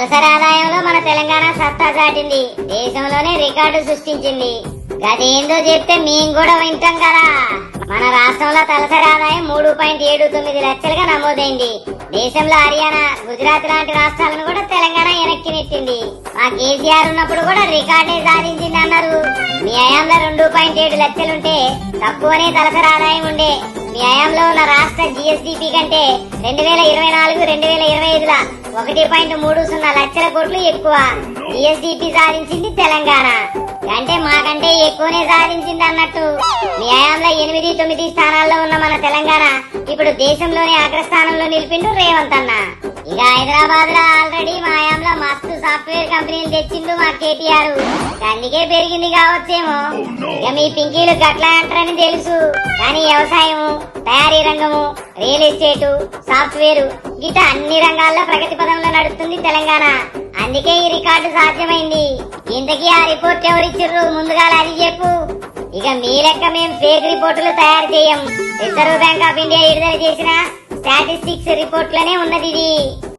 తలసరి ఆదాయంలో మన తెలంగాణ సత్తా చాటింది. దేశంలోనే రికార్డు సృష్టించింది. గదేందో చెప్తే మేము కూడా వింటాం కదా. మన రాష్ట్రంలో తలసరి ఆదాయం మూడు పాయింట్ ఏడు తొమ్మిది లక్షలుగా నమోదైంది. దేశంలో హర్యానా గుజరాత్ లాంటి రాష్ట్రాలను కూడా తెలంగాణ వెనక్కి నెట్టింది. మా కేసీఆర్ ఉన్నప్పుడు కూడా రికార్డే సాధించింది అన్నారు. మీ హయాంలో రెండు పాయింట్ ఏడు లక్షలుంటే తక్కువనే తలసరి ఆదాయం ఉండే. మీ హయాంలో ఉన్న రాష్ట్ర జిఎస్డిపి కంటే రెండు వేల ఇరవై నాలుగు రెండు వేల ఇరవై ఐదుల ఒకటి పాయింట్ మూడు సున్నా లక్షల కోట్లు ఎక్కువ. జిఎస్డిపి సాధించింది తెలంగాణ. అంటే మాకంటే ఎక్కువనే సాధించింది అన్నట్టు. మీ హయాంలో ఎనిమిది తొమ్మిది స్థానాల్లో ఉన్న మన తెలంగాణ ఇప్పుడు దేశంలోనే అగ్రస్థానంలో నిలిపిండు రేవంత్ అన్న. ఇక హైదరాబాద్లో ఆల్రెడీ మా సాఫ్ట్వేర్ కంపెనీలు తెచ్చిండు మా కేటీఆర్. అందుకే పెరిగింది కావచ్చేమో. ఇక మీ పింకీలు గట్లా అంటారని తెలుసు. కానీ వ్యవసాయము తయారీ రంగము రియల్ ఎస్టేట్ సాఫ్ట్వేర్ గిట అన్ని రంగాల్లో ప్రగతి పదంలో నడుస్తుంది తెలంగాణ. అందుకే ఈ రికార్డు సాధ్యమైంది. ఇంతకీ ఆ రిపోర్ట్ ఎవరిచ్చిర్రు ముందుగా అది చెప్పు. ఇక మీ లెక్క మేము ఫేక్ రిపోర్టులు తయారు చేయం. రిజర్వ్ బ్యాంక్ ఆఫ్ ఇండియా విడుదల చేసిన స్టాటిస్టిక్స్ రిపోర్ట్లోనే ఉన్నది ఇది.